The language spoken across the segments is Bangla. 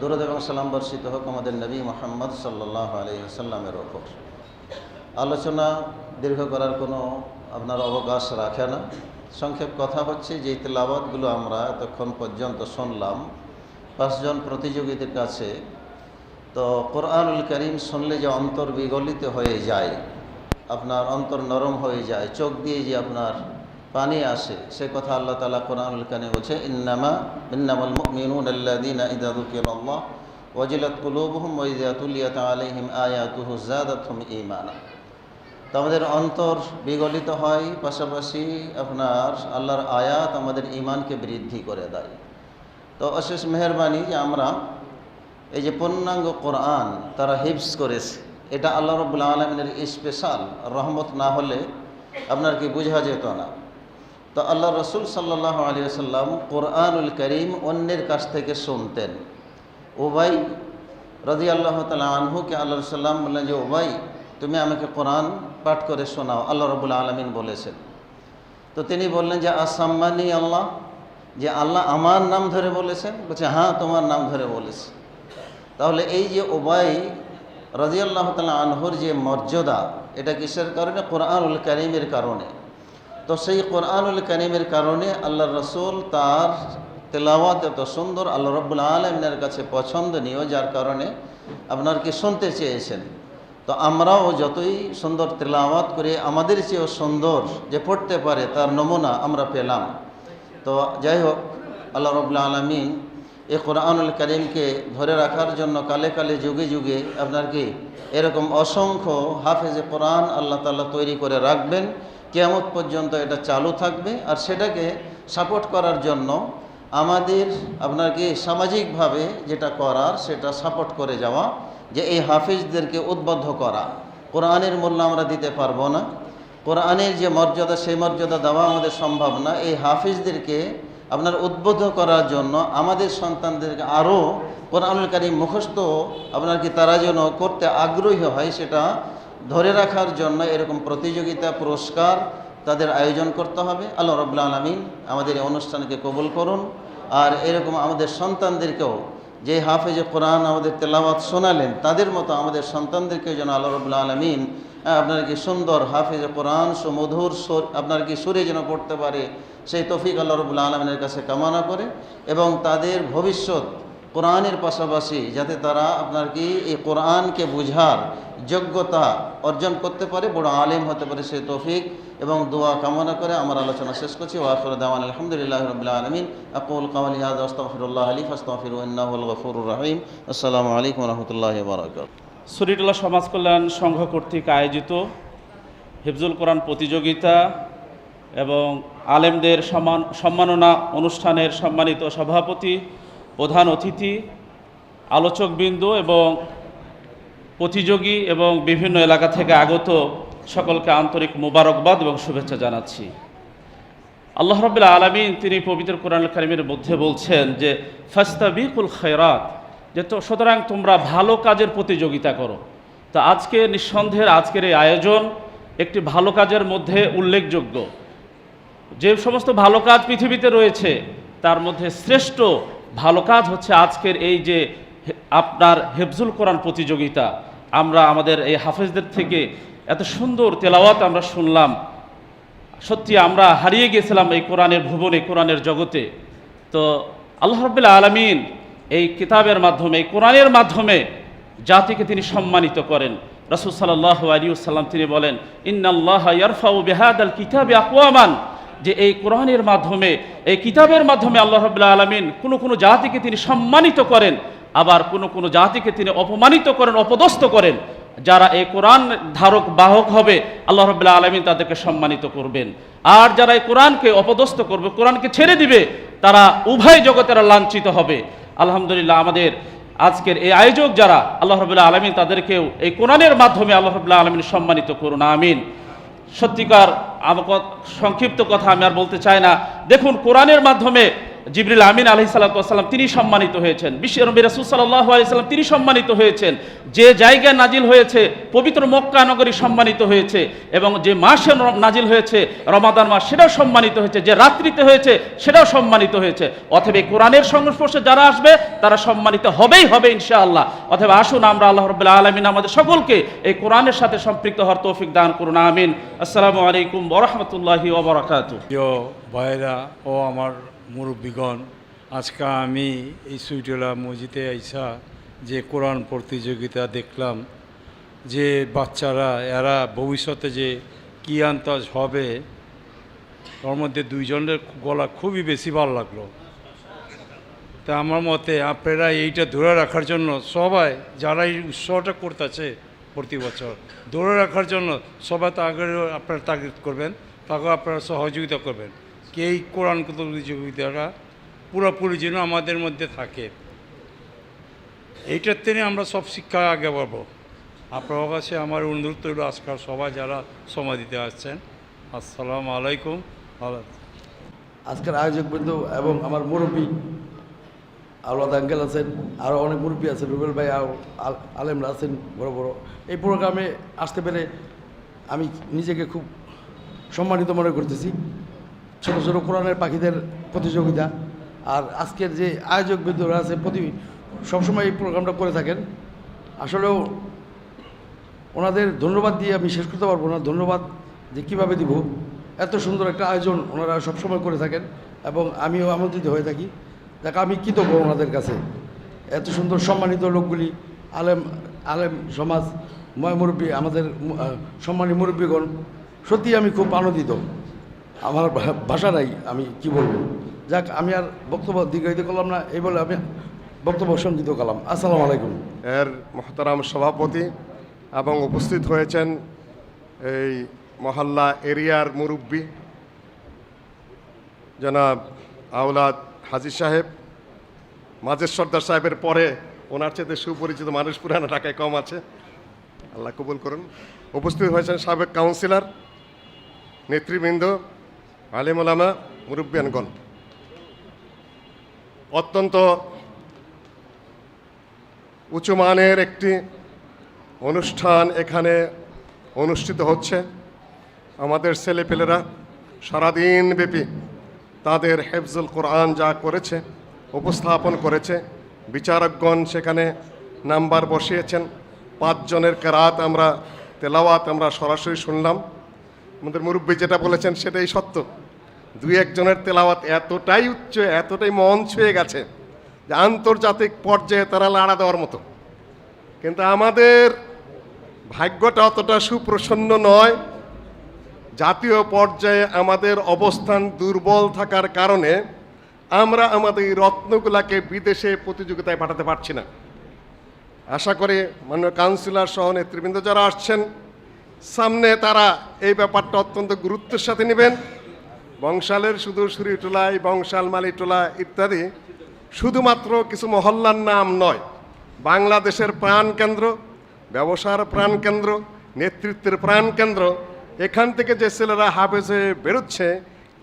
দরুদ এবং সালাম বর্ষিত হোক আমাদের নবী মোহাম্মদ সাল্লাহ আলহিহাল্লামের ওপর। আলোচনা দীর্ঘ করার কোনো আপনার অবকাশ রাখে না। সংক্ষেপ কথা হচ্ছে যে তেলাওয়াতগুলো আমরা এতক্ষণ পর্যন্ত শুনলাম। পাঁচজন প্রতিযোগীদের কাছে তো কোরআনুল করিম শুনলে যে অন্তর বিগলিত হয়ে যায়, আপনার অন্তর নরম হয়ে যায়, চোখ দিয়ে যে আপনার পানি আসে। সে কথা আল্লাহ তালা কোরআনুল কানে বলছে, ইন্নামা কুলুবুহুম আমাদের অন্তর বিগলিত হয়, পাশাপাশি আপনার আল্লাহর আয়াত আমাদের ইমানকে বৃদ্ধি করে দেয়। তো অশেষ মেহরবানি যে আমরা এই যে পূর্ণাঙ্গ কোরআন তারা হিপস করেছে, এটা আল্লাহ রবুল্লা আলমিনের স্পেশাল রহমত না হলে আপনার কি বোঝা যেত না। তো আল্লাহ রসুল সাল্লাহ আলিয়া সাল্লাম কোরআনুল করিম অন্যের কাছ থেকে শুনতেন। ওবাই রাজি আল্লাহ তালা আনহুকে আল্লাহ সাল্লাম বললেন যে ওবাই তুমি আমাকে কোরআন পাঠ করে শোনাও। আল্লাহ রবুল্লা আলমিন বলেছেন। তো তিনি বললেন যে, আসাম্মানি আল্লাহ? যে, আল্লাহ আমার নাম ধরে বলেছেন। বলছে হ্যাঁ তোমার নাম ধরে বলেছে। তাহলে এই যে ওবাই রাজি আল্লাহ তালা আনহুর যে মর্যাদা, এটা কিসের কারণে? কোরআনুল করিমের কারণে। তো সেই কোরআনুল করিমের কারণে আল্লাহ রসুল তার তেলাওয়াত এত সুন্দর, আল্লাহ রব্বুল আলমিনের কাছে পছন্দনীয়, যার কারণে আপনার কি শুনতে চেয়েছেন? তো আমরাও যতই সুন্দর তেলাওয়াত করে, আমাদের চেয়েও সুন্দর যে পড়তে পারে তার নমুনা আমরা পেলাম। তো যাই হোক, আল্লাহ রবুল্লা আলমিন এই কোরআনুল করিমকে ধরে রাখার জন্য কালে কালে, যুগে যুগে আপনার কি এরকম অসংখ্য হাফেজে কোরআন আল্লাহ তাল্লাহ তৈরি করে রাখবেন। কেয়ামত পর্যন্ত এটা চালু থাকবে আর সেটাকে সাপোর্ট করার জন্য আমাদের আপনার কি সামাজিকভাবে যেটা করার সেটা সাপোর্ট করে যাওয়া, যে এই হাফিজদেরকে উদ্বুদ্ধ করা। কোরআনের মূল্য আমরা দিতে পারব না। কোরআনের যে মর্যাদা, সেই মর্যাদা দেওয়া আমাদের সম্ভব না। এই হাফিজদেরকে আপনার উদ্বুদ্ধ করার জন্য আমাদের সন্তানদেরকে আরও কোরআনুল কারিম মুখস্থ আপনার কি তারা যেন করতে আগ্রহী হয় সেটা ধরে রাখার জন্য এরকম প্রতিযোগিতা, পুরস্কার তাদের আয়োজন করতে হবে। আল্লাহ রবুল্লা আলমিন আমাদের এই অনুষ্ঠানকে কবুল করুন। আর এরকম আমাদের সন্তানদেরকেও যে হাফেজে কোরআন আমাদের তেলাওয়াত শোনালেন, তাদের মতো আমাদের সন্তানদেরকেও যেন আল্লাহ রবুল্লা আলমিন আপনার কি সুন্দর হাফেজে কোরআন সুমধুর সুর, আপনার কি সুরে যেন পড়তে পারে, সেই তফিক আল্লাহ রবুল্লা আলমিনের কাছে কামনা করে এবং তাদের ভবিষ্যৎ কোরআনের পাশাপাশি যাতে তারা আপনার কি এই কোরআনকে বুঝার যোগ্যতা অর্জন করতে পারে, বড় আলেম হতে পারে সেই তৌফিক এবং দোয়া কামনা করে আমার আলোচনা শেষ করছি। ওয়াফর দাওয়ান আলহামদুলিল্লাহ রবিল্লা আলমিন। আকুল কামাল ইয়াদ আস্তফিরুল্লাহ আলী ফাস্তফির গফুর রাহিম। আসসালামু আলাইকুম রহমতুল্লাহ বারকাত শরীরুল্লাহ সমাজ কল্যাণ সংঘ কর্তৃক আয়োজিত হিফজুল কোরআন প্রতিযোগিতা এবং আলেমদের সম্মান, সম্মাননা অনুষ্ঠানের সম্মানিত সভাপতি প্রধান অতিথি, আলোচকবৃন্দ এবং প্রতিযোগী এবং বিভিন্ন এলাকা থেকে আগত সকলকে আন্তরিক মোবারকবাদ এবং শুভেচ্ছা জানাচ্ছি। আল্লাহ রবিল্লা আলমিন তিনি পবিত্র কোরআন কারিমের মধ্যে বলছেন যে, ফাস্তাবিকুল খৈরাত যে তো, সুতরাং তোমরা ভালো কাজের প্রতিযোগিতা করো। তা আজকে নিঃসন্দেহের আজকের এই আয়োজন একটি ভালো কাজের মধ্যে উল্লেখযোগ্য। যে সমস্ত ভালো কাজ পৃথিবীতে রয়েছে, তার মধ্যে শ্রেষ্ঠ ভালো কাজ হচ্ছে আজকের এই যে আপনার হেফজুল কোরআন প্রতিযোগিতা। আমরা আমাদের এই হাফেজদের থেকে এত সুন্দর তেলাওয়াত আমরা শুনলাম। সত্যি আমরা হারিয়ে গেছিলাম এই কোরআনের ভুবনে, কোরআনের জগতে। তো আল্লাহ রবিল্লা আলমিন এই কিতাবের মাধ্যমে, এই কোরআনের মাধ্যমে জাতিকে তিনি সম্মানিত করেন। রসুল সাল্লাহ আলিউসাল্লাম তিনি বলেন, ইন্নাল্লাহ ইয়ারফাউ বেহাদ আল কিতাবে আকওয়ামান। যে এই কোরআনের মাধ্যমে, এই কিতাবের মাধ্যমে আল্লাহ রবিল্লা আলমিন কোনো কোনো জাতিকে তিনি সম্মানিত করেন, আবার কোনো কোনো জাতিকে তিনি অপমানিত করেন, অপদস্থ করেন। যারা এই কোরআন ধারক বাহক হবে, আল্লাহ রবাহ আলমিন তাদেরকে সম্মানিত করবেন। আর যারা এই কোরআনকে অপদস্থ করবে, কোরআনকে ছেড়ে দিবে, তারা উভয় জগতেরা লাঞ্ছিত হবে। আলহামদুলিল্লাহ, আমাদের আজকের এই আয়োজক যারা, আল্লাহ রবুল্লাহ আলমিন তাদেরকেও এই কোরআনের মাধ্যমে আল্লাহ রবুল্লাহ আলমিন সম্মানিত করুন, আমিন। সত্যিকার সংক্ষিপ্ত কথা আমি আর বলতে চাই না। দেখুন কোরআনের মাধ্যমে জিবরিল আমিন আলহি সাল্লাম তিনি সম্মানিত হয়েছেন। বিশ্ব নবী রাসুল সাল্লাহ তিনি সম্মানিত হয়েছেন। যে জায়গায় নাজিল হয়েছে, পবিত্র মক্কা নগরী সম্মানিত হয়েছে এবং যে মাসে নাজিল হয়েছে, রমাদান মাস, সেটাও সম্মানিত হয়েছে। যে রাত্রিতে হয়েছে, সেটাও সম্মানিত হয়েছে। অথবা কোরআনের সংস্পর্শে যারা আসবে, তারা সম্মানিত হবেই হবে ইনশাআল্লাহ। অথবা আসুন আমরা আল্লাহ রবুল্লাহ আলমিন আমাদের সকলকে এই কোরআনের সাথে সম্পৃক্ত হওয়ার তৌফিক দান করুন, আমিন। আসসালামু আলাইকুম বরহমতুল্লাহি ও আমার মুরব্বীগণ, আজকে আমি এই সুইটলা মসজিদে আইসা যে কোরআন প্রতিযোগিতা দেখলাম, যে বাচ্চারা, এরা ভবিষ্যতে যে কী আন্তাজ হবে ওর মধ্যে দুইজনের গলা খুবই বেশি ভালো লাগল। তা আমার মতে আপনারা এইটা ধরে রাখার জন্য সবাই যারা এই উৎসবটা করতেছে প্রতি বছর, ধরে রাখার জন্য সবাই তাকে আপনারা তাগিদ করবেন, তাকে আপনারা সহযোগিতা করবেন। কি এই কোরআন প্রতিযোগিতাটা পুরোপুরি যেন আমাদের মধ্যে থাকে। এইটার থেকে আমরা সব শিক্ষা আগে পাবো আপনার কাছে আমার অনুরোধ রইল আজকাল সবাই যারা সময় দিতে আসছেন। আসসালামু আলাইকুম। আজকের আয়োজক বৃন্দ এবং আমার মুরব্বী আওলাদ আঙ্কেল আছেন, আরও অনেক মুরব্বী আছেন, রুবেল ভাই আলেমরা আছেন বড় বড়। এই প্রোগ্রামে আসতে পেরে আমি নিজেকে খুব সম্মানিত মনে করতেছি। ছোটো ছোটো কোরআনের পাখিদের প্রতিযোগিতা। আর আজকের যে আয়োজক বৃন্দরা আছে প্রতি সবসময় এই প্রোগ্রামটা করে থাকেন। আসলেও ওনাদের ধন্যবাদ দিয়ে আমি শেষ করতে পারব না। ধন্যবাদ যে কীভাবে দিব। এত সুন্দর একটা আয়োজন ওনারা সবসময় করে থাকেন এবং আমিও আমন্ত্রিত হয়ে থাকি। দেখ, আমি কৃতজ্ঞ ওনাদের কাছে। এত সুন্দর সম্মানিত লোকগুলি, আলেম আলেম সমাজ, ময় মুরব্বী, আমাদের সম্মানী মুরব্বীগণ সত্যি আমি খুব আনন্দিত। আমার ভাষা নাই, আমি কি বলব? যাক, আমি আর বক্তব্য দীর্ঘায়িত করলাম না, এই বলে আমি বক্তব্য সংগীত করলাম। আসসালামু আলাইকুম। এর মহতারাম সভাপতি এবং উপস্থিত হয়েছেন এই মহল্লা এরিয়ার মুরব্বী জনাব আওলাদ হাজির সাহেব। মাজের সর্দার সাহেবের পরে ওনার চেয়ে সুপরিচিত মানুষ পুরানো টাকায় কম আছে। আল্লাহ কবুল করুন। উপস্থিত হয়েছেন সাবেক কাউন্সিলর, নেতৃবৃন্দ আলিমুলামা মুরব্বিয়ানগণ। অত্যন্ত উঁচু মানের একটি অনুষ্ঠান এখানে অনুষ্ঠিত হচ্ছে। আমাদের ছেলেপেলেরা সারাদিন ব্যাপী তাদের হেফজুল কোরআন যা করেছে, উপস্থাপন করেছে, বিচারকগণ সেখানে নাম্বার বসিয়েছেন। পাঁচজনের কেরাত আমরা, তেলাওয়াত আমরা সরাসরি শুনলাম। আমাদের মুরব্বী যেটা বলেছেন সেটাই সত্য। দুই একজনের তেলাওয়াত এতটাই উচ্চ, এতটাই মন ছুঁয়ে গেছে যে আন্তর্জাতিক পর্যায়ে তারা লাড়া দেওয়ার মতো। কিন্তু আমাদের ভাগ্যটা অতটা সুপ্রসন্ন নয়। জাতীয় পর্যায়ে আমাদের অবস্থান দুর্বল থাকার কারণে আমরা আমাদের রত্নগুলাকে বিদেশে প্রতিযোগিতায় পাঠাতে পারছি না। আশা করি মাননীয় কাউন্সিলর সহ নেতৃবৃন্দ যারা আসছেন সামনে তারা এই ব্যাপারটা অত্যন্ত গুরুত্বের সাথে নেবেন। বংশালের শুধু সুরিটোলায় বংশাল মালিটোলা ইত্যাদি শুধুমাত্র কিছু মহল্লার নাম নয়, বাংলাদেশের প্রাণকেন্দ্র ব্যবসার প্রাণকেন্দ্র নেতৃত্বের প্রাণকেন্দ্র এখান থেকে যে ছেলেরা হাফেজে বেরোচ্ছে,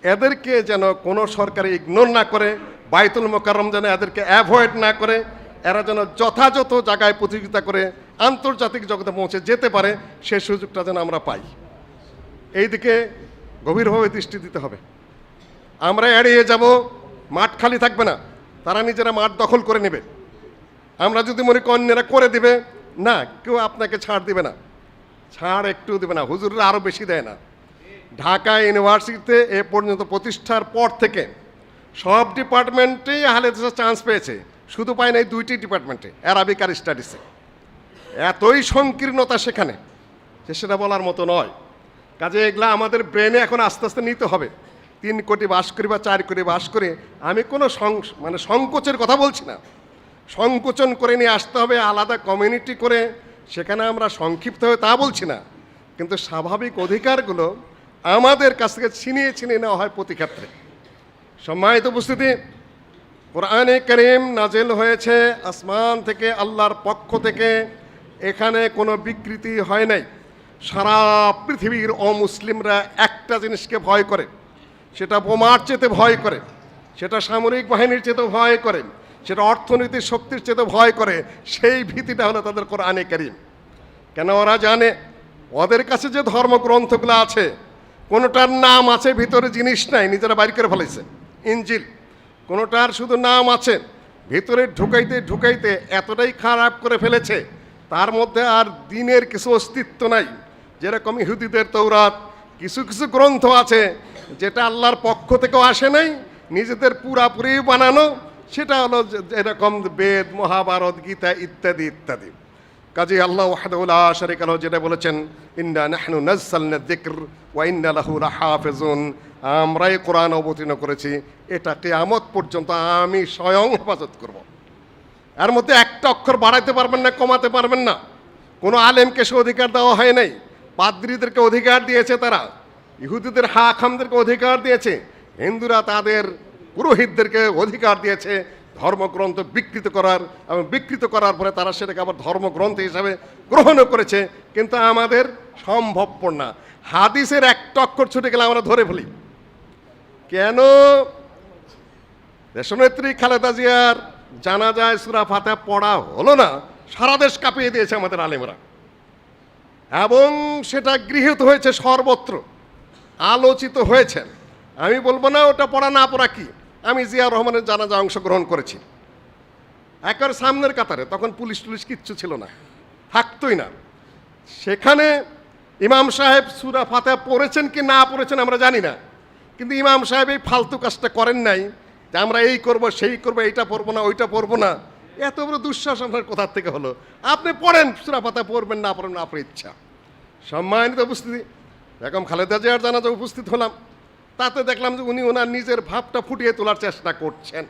এদেরকে যেন কোনো সরকারি ইগনোর না করে, বাইতুল মোকাররম যেন এদেরকে অ্যাভয়েড না করে এরা যেন যথাযথ জায়গায় প্রতিযোগিতা করে আন্তর্জাতিক জগতে পৌঁছে যেতে পারে, সে সুযোগটা যেন আমরা পাই। এই দিকে গভীরভাবে দৃষ্টি দিতে হবে। আমরা এড়িয়ে যাব, মাঠ খালি থাকবে না, তারা নিজেরা মাঠ দখল করে নেবে। আমরা যদি মনে অন্যেরা করে দিবে, না, কেউ আপনাকে ছাড় দিবে না। ছাড় একটু দেবে না, হুজুররা আরও বেশি দেয় না। ঢাকা ইউনিভার্সিটিতে এ পর্যন্ত প্রতিষ্ঠার পর থেকে সব ডিপার্টমেন্টেই আহলে চান্স পেয়েছে। শুধু পায় না এই দুইটি ডিপার্টমেন্টে অ্যারাবিক আর স্টাডিসে এতই সংকীর্ণতা সেখানে যে সেটা বলার মতো নয়। কাজে এগুলা আমাদের ব্রেনে এখন আস্তে আস্তে নিতে হবে। তিন কোটি বাস করি বা চার কোটি বাস করে আমি কোনো মানে সংকোচের কথা বলছি না। সংকোচন করে নিয়ে আসতে হবে, আলাদা কমিউনিটি করে। সেখানে আমরা সংক্ষিপ্ত হয়ে তা বলছি না। কিন্তু স্বাভাবিক অধিকারগুলো আমাদের কাছ থেকে ছিনিয়ে ছিনিয়ে নেওয়া হয় প্রতি ক্ষেত্রে। সম্মানিত উপস্থিতি কোরআনে করিম নাজেল হয়েছে আসমান থেকে আল্লাহর পক্ষ থেকে। এখানে কোনো বিকৃতি হয় নাই। সারা পৃথিবীর অমুসলিমরা একটা জিনিসকে ভয় করে। সেটা বোমার চেতে ভয় করে। সেটা সামরিক বাহিনীর চেতে ভয় করে। সেটা অর্থনৈতিক শক্তির চেতে ভয় করে। সেই ভীতিটা হলো তাদের কোরআনে করিম। কেন ওরা জানে? ওদের কাছে যে ধর্মগ্রন্থগুলো আছে, কোনোটার নাম আছে, ভিতরে জিনিস নাই, নিজেরা বাইর করে ফেলেছে ইঞ্জিল কোনোটার শুধু নাম আছে। ভিতরে ঢুকাইতে ঢুকাইতে এতটাই খারাপ করে ফেলেছে। তার মধ্যে আর দিনের কিছু অস্তিত্ব নাই। যেরকম ইহুদিদের তৌরাত কিছু কিছু গ্রন্থ আছে যেটা আল্লাহর পক্ষ থেকেও আসে নাই, নিজেদের পুরাপুরি বানানো, সেটা হলো এরকম বেদ, মহাভারত, গীতা ইত্যাদি ইত্যাদি। কাজী আল্লাহ ওয়াহদাহুল্লাহ শরিক আলহ যেটা বলেছেন, ইন্না নাহনু নাজ্জালনা যিকর ওয়া ইন্না লাহু আমরাই কোরআন অবতীর্ণ করেছি, এটা কিয়ামত পর্যন্ত আমি স্বয়ং হেফাজত করব। এর মধ্যে একটা অক্ষর বাড়াইতে পারবেন না, কমাতে পারবেন না। কোনো আলেমকে সে অধিকার দেওয়া হয় নাই। পাদ্রীদেরকে অধিকার দিয়েছে তারা, ইহুদিদের, হাখামদেরকে অধিকার দিয়েছে, হিন্দুরা তাদের পুরোহিতদেরকে অধিকার দিয়েছে, ধর্মগ্রন্থ বিকৃত করার এবং বিকৃত করার পরে তারা সেটাকে আবার ধর্মগ্রন্থ হিসাবে গ্রহণও করেছে। কিন্তু আমাদের সম্ভবপর না। হাদিসের একটা অক্ষর ছুটে গেলে আমরা ধরে ফেলি। কেন? দেশনেত্রী খালেদা জিয়ার জানা যায় সুরা ফাতে পড়া হলো না, সারা দেশ কাঁপিয়ে দিয়েছে আমাদের আলেমরা। এবং সেটা গৃহীত হয়েছে সর্বত্র, আলোচিত হয়েছে। আমি বলব না ওটা পড়া না পড়া কি, আমি জিয়া রহমানের জানাজা অংশগ্রহণ করেছি। একেবারে সামনের কাতারে, তখন পুলিশ টুলিশ কিচ্ছু ছিল না, থাকতোই না। সেখানে ইমাম সাহেব সুরা ফাতে পড়েছেন কি না পড়েছেন আমরা জানি না। কিন্তু ইমাম সাহেব এই ফালতু কাজটা করেন নাই যে আমরা এই করব, সেই করব, এইটা পড়ব না, ওইটা পড়ব না। এত বড় দুঃশ্বাস আপনার কোথার থেকে হলো? আপনি পড়েন, সুরা ফাতে পড়বেন, না পড়বেন না আপনার ইচ্ছা। সম্মানিত উপস্থিতি, বেগম খালেদা জিয়ার জানাজা উপস্থিত হলাম। তাতে দেখলাম যে উনি ওনার নিজের ভাবটা ফুটিয়ে তোলার চেষ্টা করছেন।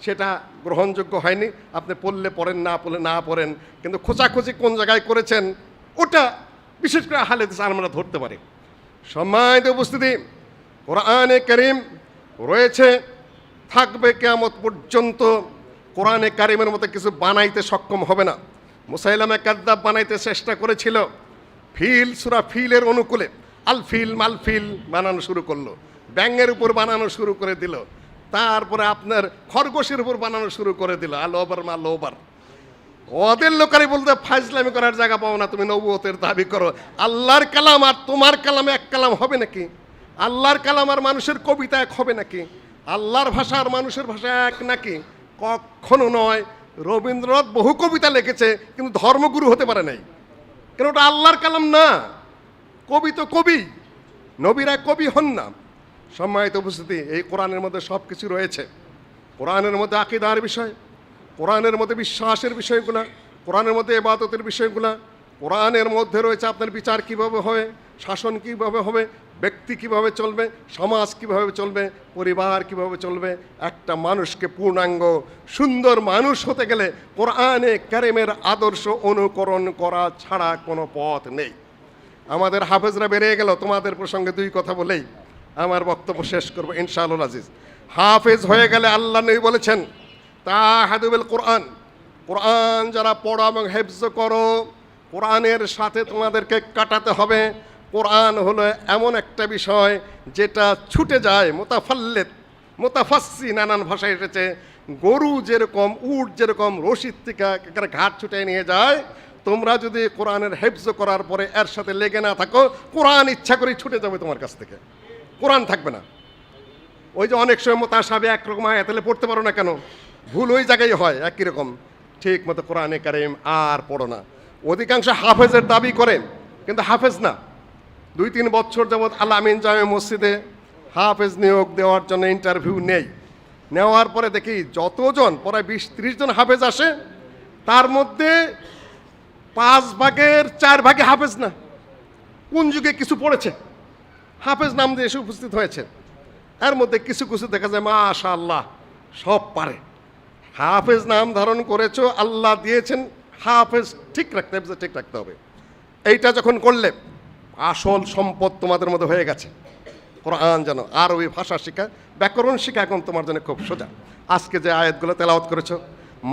সেটা গ্রহণযোগ্য হয়নি। আপনি পড়লে পড়েন, না পড়লে না পড়েন। কিন্তু খোঁচাখুচি কোন জায়গায় করেছেন, ওটা বিশেষ করে আহলে হাদিস আমরা ধরতে পারি। সম্মানিত উপস্থিতি কোরআনে করিম রয়েছে, থাকবে কেয়ামত পর্যন্ত কোরআনে কারিমের মতো কিছু বানাইতে সক্ষম হবে না। মুসাইলামে কাদ্দাব বানাইতে চেষ্টা করেছিল, ফিল, সুরা ফিলের অনুকূলে আলফিল মালফিল বানানো শুরু করল, ব্যাঙের উপর বানানো শুরু করে দিল, তারপরে আপনার খরগোশের উপর বানানো শুরু করে দিল, আল ওভার মাল ওভার ওদের লোকারই বলতে, ফাজলামি করার জায়গা পাও না, তুমি নবুয়তের দাবি করো। আল্লাহর কালাম আর তোমার কালাম এক কালাম হবে নাকি? আল্লাহর কালাম আর মানুষের কবিতা এক হবে নাকি? আল্লাহর ভাষা আর মানুষের ভাষা এক নাকি? কখনো নয়। রবীন্দ্রনাথ বহু কবিতা লিখেছে, কিন্তু ধর্মগুরু হতে পারে নাই। কেন ওটা আল্লাহর কালাম না? কবি তো কবি, নবীরা কবি হন না। সম্মানিত উপস্থিতি, এই কোরআনের মধ্যে সব কিছু রয়েছে। কোরআনের মধ্যে আকিদার বিষয়, কোরআনের মধ্যে বিশ্বাসের বিষয়গুলো, কোরআনের মধ্যে এবাদতের বিষয়গুলো, কোরআনের মধ্যে রয়েছে আপনার বিচার কীভাবে হবে, শাসন কীভাবে হবে ব্যক্তি কীভাবে চলবে, সমাজ কীভাবে চলবে, পরিবার কীভাবে চলবে, একটা মানুষকে পূর্ণাঙ্গ, সুন্দর মানুষ হতে গেলে কোরআনে কারিমের আদর্শ অনুকরণ করা ছাড়া কোনো পথ নেই। আমাদের হাফেজরা বেরিয়ে গেল, তোমাদের প্রসঙ্গে দুই কথা বলেই। আমার বক্তব্য শেষ করব, ইনশাআল্লাহ আজিজ। হাফেজ হয়ে গেলে আল্লাহ নবী বলেছেন তা হাদুবেল কোরআন। কোরআন যারা পড়ো এবং হেফজ করো, কোরআনের সাথে তোমাদেরকে কাটাতে হবে। কোরআন হলো এমন একটা বিষয় যেটা ছুটে যায়, মোতাফাল্লেত মোতাফাসি নানান ভাষায় এসেছে। গরু যেরকম, উট যেরকম রশিদ থেকে একেবারে ঘাট ছুটে নিয়ে যায়। তোমরা যদি কোরআনের হেফজ করার পরে এর সাথে লেগে না থাকো, কোরআন ইচ্ছা করে ছুটে যাবে তোমার কাছ থেকে। কোরআন থাকবে না। ওই যে অনেক সময় মোতাসাবে একরকম আয় তাহলে পড়তে পারো না কেন? ভুল ওই জায়গায় হয়, একই রকম। ঠিক মতো কোরআনে কারিম আর পড়ো না। অধিকাংশ হাফেজের দাবি করে, কিন্তু হাফেজ না। দুই তিন বছর যাবৎ আল আমিন জামে মসজিদে হাফেজ নিয়োগ দেওয়ার জন্য ইন্টারভিউ নেই। নেওয়ার পরে দেখি যতজন, প্রায় বিশ ত্রিশ জন হাফেজ আসে, তার মধ্যে পাঁচ ভাগের চার ভাগে হাফেজ না। কোন যুগে কিছু পড়েছে? হাফেজ নাম দিয়ে এসে উপস্থিত হয়েছে। এর মধ্যে কিছু কিছু দেখা যায় মাশা আল্লাহ সব পারে। হাফেজ নাম ধারণ করেছ, আল্লাহ দিয়েছেন, হাফেজ ঠিক রাখতে হবে ঠিক রাখতে হবে। এইটা যখন করলে আসল সম্পদ তোমাদের মধ্যে হয়ে গেছে। কোরআন জানো, আরবি ভাষা শেখা, ব্যাকরণ শেখা এখন তোমার জন্য খুব সোজা। আজকে যে আয়াতগুলো তেলাওয়াত করেছ,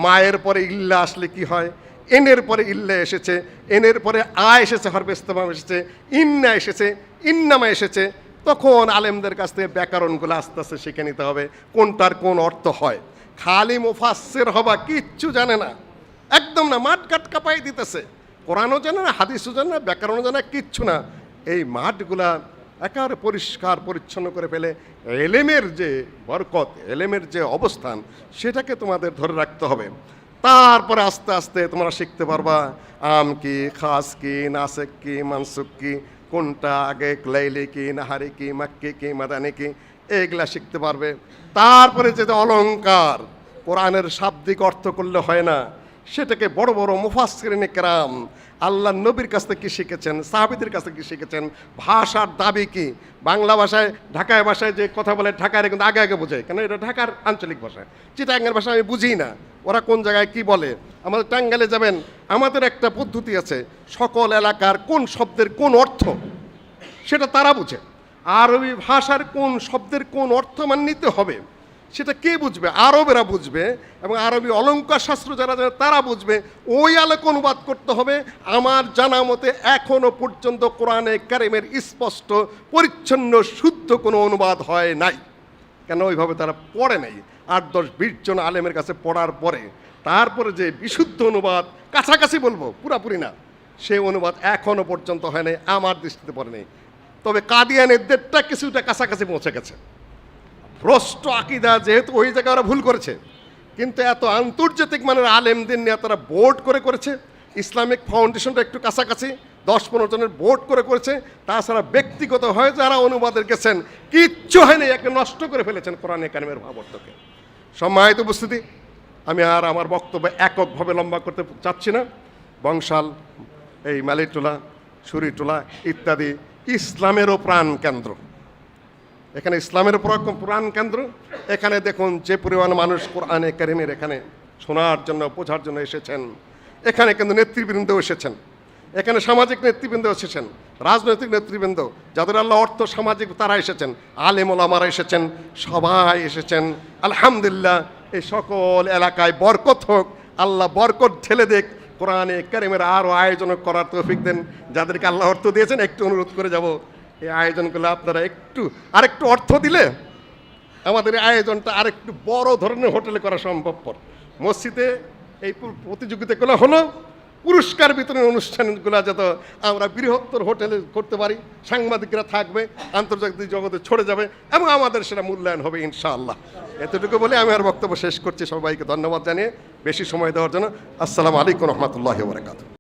মায়ের পরে ইল্লা আসলে কি হয়, এনের পরে ইল্লা এসেছে, এনের পরে আ এসেছে হরবে ইস্তমাম এসেছে, ইন্না এসেছে, ইন্নামা এসেছে, তখন আলেমদের কাছ থেকে ব্যাকরণগুলো আস্তে আস্তে শিখে নিতে হবে, কোনটার কোন অর্থ হয়। খালি মুফাসসির হবা কিচ্ছু জানে না, একদম না, মাঠ কাট কাপাই দিতেছে। কোরআনও জানে না, হাদিসও জানে না, ব্যাকরণও জানে না, কিচ্ছু না। এই মাঠগুলা একেবারে পরিষ্কার, পরিচ্ছন্ন করে ফেলে। এলেমের যে বরকত, এলেমের যে অবস্থান, সেটাকে তোমাদের ধরে রাখতে হবে। তারপরে আস্তে আস্তে তোমরা শিখতে পারবা, আম কি, খাস কি, নাসেক কি মানসুক কি, কোনটা আগে, লাইলি কি, নাহারি কি, মাক্কি কি, মাদানি কি এগুলা শিখতে পারবে। তারপরে যে অলঙ্কার কোরআনের শাব্দিক অর্থ করলে হয় না। সেটাকে বড় বড় মুফাসরিনে কেরাম, আল্লাহ নবীর কাছ থেকে শিখেছেন, সাহাবিদের কাছ থেকে শিখেছেন। ভাষার দাবি কি? বাংলা ভাষায়, ঢাকায় ভাষায় যে কথা বলে, ঢাকায় কিন্তু আগে আগে বোঝায় কেন? এটা ঢাকার আঞ্চলিক ভাষা। চিটাঙ্গের ভাষা আমি বুঝি না। ওরা কোন জায়গায় কি বলে? আমাদের টাঙ্গালে যাবেন, আমাদের একটা পদ্ধতি আছে, সকল এলাকার কোন শব্দের কোন অর্থ, সেটা তারা বুঝে। আরবি ভাষার কোন শব্দের কোন অর্থ মান নিতে হবে? সেটা কে বুঝবে? আরবেরা বুঝবে এবং আরবি অলঙ্কার শাস্ত্র যারা জানে তারা বুঝবে। ওই আলোকে অনুবাদ করতে হবে। আমার জানা মতে এখনও পর্যন্ত কোরআনে কারিমের স্পষ্ট, পরিচ্ছন্ন, শুদ্ধ কোনো অনুবাদ হয় নাই। কেন? ওইভাবে তারা পড়ে নাই। আট দশ বিশ জন আলেমের কাছে পড়ার পরে। তারপরে যে বিশুদ্ধ অনুবাদ, কাছাকাছি বলব, পুরাপুরি না। সে অনুবাদ এখনও পর্যন্ত হয় নাই, আমার দৃষ্টিতে পড়ে নেই। তবে কাদিয়ানের দেড়টা কিছুটা কাছাকাছি পৌঁছে গেছে। ভ্রষ্ট আকিদা যেহেতু ওই জায়গায় ওরা ভুল করেছে, কিন্তু এত আন্তর্জাতিক মানের আলেমদের নিয়ে তারা বোর্ড করে করেছে, ইসলামিক ফাউন্ডেশনটা একটু কাছাকাছি, দশ পনেরো জনের বোর্ড করে করেছে, তাছাড়া ব্যক্তিগত হয়ে যারা অনুবাদের গেছেন, কিচ্ছু হয়নি, একে নষ্ট করে ফেলেছেন কোরআনে কারিমের ভাবার্থকে সম্মানিত উপস্থিতি, আমি আর আমার বক্তব্য এককভাবে লম্বা করতে চাচ্ছি না। বংশাল, এই মালিটোলা সুরিটোলা ইত্যাদি ইসলামেরও প্রাণ কেন্দ্র এখানে ইসলামের উপর পুরাণ কেন্দ্র। এখানে দেখুন যে পরিমাণ মানুষ কোরআনে কারিমের এখানে শোনার জন্য, বোঝার জন্য এসেছেন। এখানে কিন্তু নেতৃবৃন্দ এসেছেন। এখানে সামাজিক নেতৃবৃন্দ এসেছেন, রাজনৈতিক নেতৃবৃন্দ, যাদের আল্লাহ অর্থ সামাজিক তারা এসেছেন, আলেম ওলামারা এসেছেন, সবাই এসেছেন। আলহামদুলিল্লাহ, এই সকল এলাকায় বরকত হোক, আল্লাহ বরকত ঢেলে দেখ, কোরআনে কারিমের আরও আয়োজন করার তৌফিক দেন। যাদেরকে আল্লাহ অর্থ দিয়েছেন, একটু অনুরোধ করে যাব। এই আয়োজনগুলো আপনারা একটু, আরেকটু অর্থ দিলে আমাদের এই আয়োজনটা আরেকটু বড় ধরনের হোটেলে করা সম্ভবপর। মসজিদে এই প্রতিযোগিতাগুলো হলো, পুরস্কার বিতরণ অনুষ্ঠানগুলো যত আমরা বৃহত্তর হোটেলে করতে পারি, সাংবাদিকরা থাকবে, আন্তর্জাতিক জগতে ছড়ে যাবে এবং আমাদের সেটা মূল্যায়ন হবে ইনশাআল্লাহ। এতটুকু বলে আমি আর বক্তব্য শেষ করছি। সবাইকে ধন্যবাদ জানিয়ে বেশি সময় দেওয়ার জন্য। আসসালামু আলাইকুম রহমতুল্লাহ বরকাত